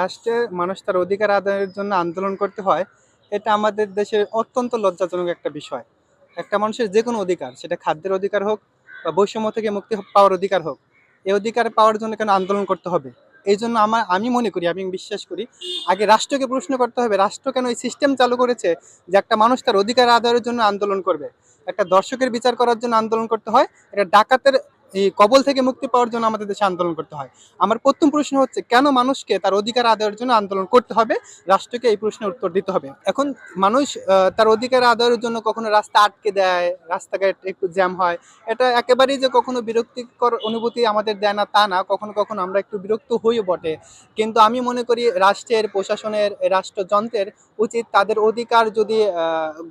রাষ্ট্রে মানুষ তার অধিকার আদায়ের জন্য আন্দোলন করতে হয়, এটা আমাদের দেশের অত্যন্ত লজ্জাজনক একটা বিষয়। একটা মানুষের যে কোনো অধিকার, সেটা খাদ্যের অধিকার হোক বা বৈষম্য থেকে মুক্তি পাওয়ার অধিকার হোক, এই অধিকার পাওয়ার জন্য কেন আন্দোলন করতে হবে? এই জন্য আমার, আমি মনে করি, আমি বিশ্বাস করি, আগে রাষ্ট্রকে প্রশ্ন করতে হবে, রাষ্ট্র কেন এই সিস্টেম চালু করেছে যে একটা মানুষ তার অধিকার আদায়ের জন্য আন্দোলন করবে? একটা দর্শকের বিচার করার জন্য আন্দোলন করতে হয় এটা ডাকাতের এই কবল থেকে মুক্তি পাওয়ার জন্য আমাদের দেশে আন্দোলন করতে হয়। আমার প্রথম প্রশ্ন হচ্ছে, কেন মানুষকে তার অধিকার আদায়ের জন্য আন্দোলন করতে হবে? রাষ্ট্রকে এই প্রশ্নের উত্তর দিতে হবে। এখন মানুষ তার অধিকার আদায়ের জন্য কখনো রাস্তা আটকে দেয়, রাস্তাঘাট একটু জ্যাম হয়। এটা একেবারেই যে কখনো বিরক্তিকর অনুভূতি আমাদের দেয় না, তা না। কখনো কখনো আমরা একটু বিরক্ত হইও বটে। কিন্তু আমি মনে করি, রাষ্ট্রের, প্রশাসনের, রাষ্ট্রযন্ত্রের উচিত তাদের অধিকার যদি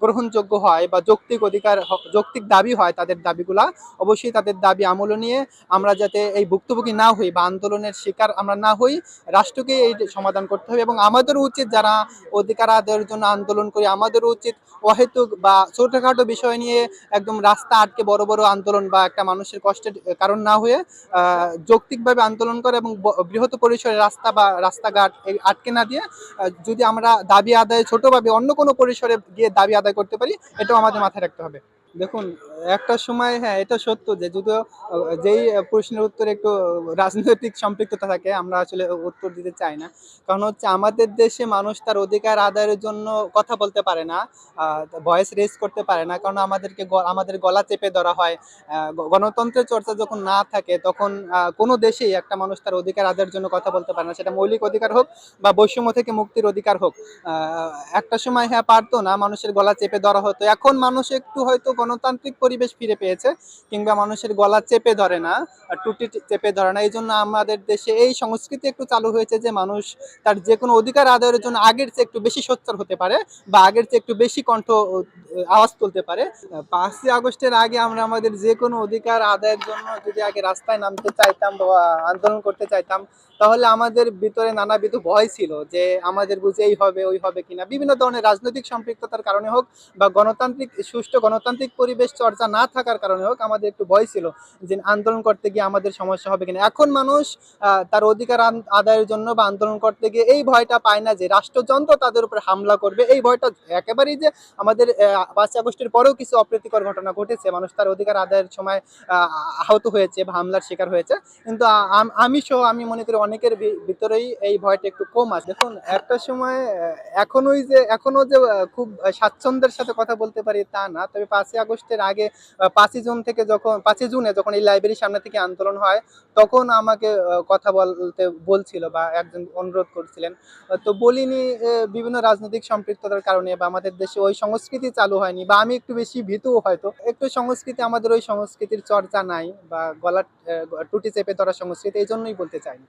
গ্রহণযোগ্য হয় বা যৌক্তিক অধিকার, যৌক্তিক দাবি হয় তাদের দাবিগুলা, অবশ্যই তাদের দাবি আমল নিয়ে আমরা যাতে এই ভুক্তভোগী না হই বা আন্দোলনের শিকার আমরা না হই, রাষ্ট্রকে এই সমাধান করতে হবে এবং আমাদের উচিত যারা অধিকার আদায়ের জন্য আন্দোলন করি, আমাদের উচিত অহেতুক বা ছোটখাটো বিষয় নিয়ে একদম রাস্তা আটকে বড় বড় আন্দোলন বা একটা মানুষের কষ্টের কারণ না হয়ে যৌক্তিকভাবে আন্দোলন করে এবং বৃহৎ পরিসরে রাস্তা বা রাস্তাঘাট আটকে না দিয়ে যদি আমরা দাবি আদায় ছোটভাবে অন্য কোনো পরিসরে গিয়ে দাবি আদায় করতে পারি, এটাও আমাদের মাথায় রাখতে হবে। দেখুন, একটা সময় হ্যাঁ এটা সত্য যে যদিও, যেই প্রশ্নের উত্তরে একটু রাজনৈতিক সম্পৃক্ততা থাকে, আমরা আসলে উত্তর দিতে চাই না। কারণ হচ্ছে আমাদের দেশে মানুষ তার অধিকার আদায়ের জন্য কথা বলতে পারে না ভয়েস রেজ করতে পারে না। কারণ আমাদেরকে আমাদের গলা চেপে ধরা হয় গণতন্ত্রের চর্চা যখন না থাকে, তখন কোনো দেশেই একটা মানুষ তার অধিকার আদায়ের জন্য কথা বলতে পারে না। সেটা মৌলিক অধিকার হোক বা বৈষম্য থেকে মুক্তির অধিকার হোক। একটা সময় হ্যাঁ পারতো না মানুষের গলা চেপে ধরা হতো। এখন মানুষ একটু হয়তো গণতান্ত্রিক পরিবেশ ফিরে পেয়েছে, কিংবা মানুষের গলা চেপে ধরে না টুটি চেপে ধরে না। এই জন্য আমাদের দেশে এই সংস্কৃতি একটু চালু হয়েছে যে মানুষ তার যে কোনো অধিকার আদায়ের জন্য আগের চেয়ে একটু বেশি সোচ্চার হতে পারে বা আগের চেয়ে একটু বেশি কণ্ঠ আওয়াজ তুলতে পারে। পাঁচই আগস্টের আগে আমরা আমাদের যে কোনো অধিকার আদায়ের জন্য যদি আগে রাস্তায় নামতে চাইতাম বা আন্দোলন করতে চাইতাম, তাহলে আমাদের ভিতরে নানাবিধ ভয় ছিল যে আমাদের বুঝে এই হবে, ওই হবে কিনা। বিভিন্ন ধরনের রাজনৈতিক সম্পৃক্ততার কারণে হোক বা গণতান্ত্রিক, সুষ্ঠু গণতান্ত্রিক পরিবেশ চর্চা না থাকার কারণে হোক, আমাদের একটু ভয় ছিল যে আন্দোলন করতে গিয়ে আমাদের সমস্যা হবে কিনা। এখন মানুষ তার অধিকার আদায়ের জন্য বা আন্দোলন করতে গিয়ে এই ভয়টা পায় না যে রাষ্ট্রযন্ত্র তাদের উপর হামলা করবে। এই ভয়টা একেবারেই যে আমাদের পাঁচ আগস্টের পরেও কিছু অপ্রীতিকর ঘটনা ঘটেছে। মানুষ তার অধিকার আদায়ের সময় আহত হয়েছে বা হামলার শিকার হয়েছে। কিন্তু আমি সহ, আমি মনে করি অনেকের ভিতরেই এই ভয়টা একটু কম আছে। দেখুন, একটা সময় এখনোই যে এখনও যে খুব স্বাচ্ছন্দ্যের সাথে কথা বলতে পারি তা না। তবে পাঁচই আগস্টের আগে পাঁচই জুন থেকে যখন, পাঁচই জুনে যখন এই লাইব্রেরির সামনে থেকে আন্দোলন হয়, তখন আমাকে কথা বলতে বলছিল বা একজন অনুরোধ করছিলেন। তো বলিনি বিভিন্ন রাজনৈতিক সম্পৃক্ততার কারণে বা আমাদের দেশে ওই সংস্কৃতি চালু হয়নি বা আমি একটু বেশি ভীতু হয়তো। একটু সংস্কৃতি, আমাদের ওই সংস্কৃতির চর্চা নাই বা গলা টুটি চেপে ধরা সংস্কৃতি, এই জন্যই বলতে চাই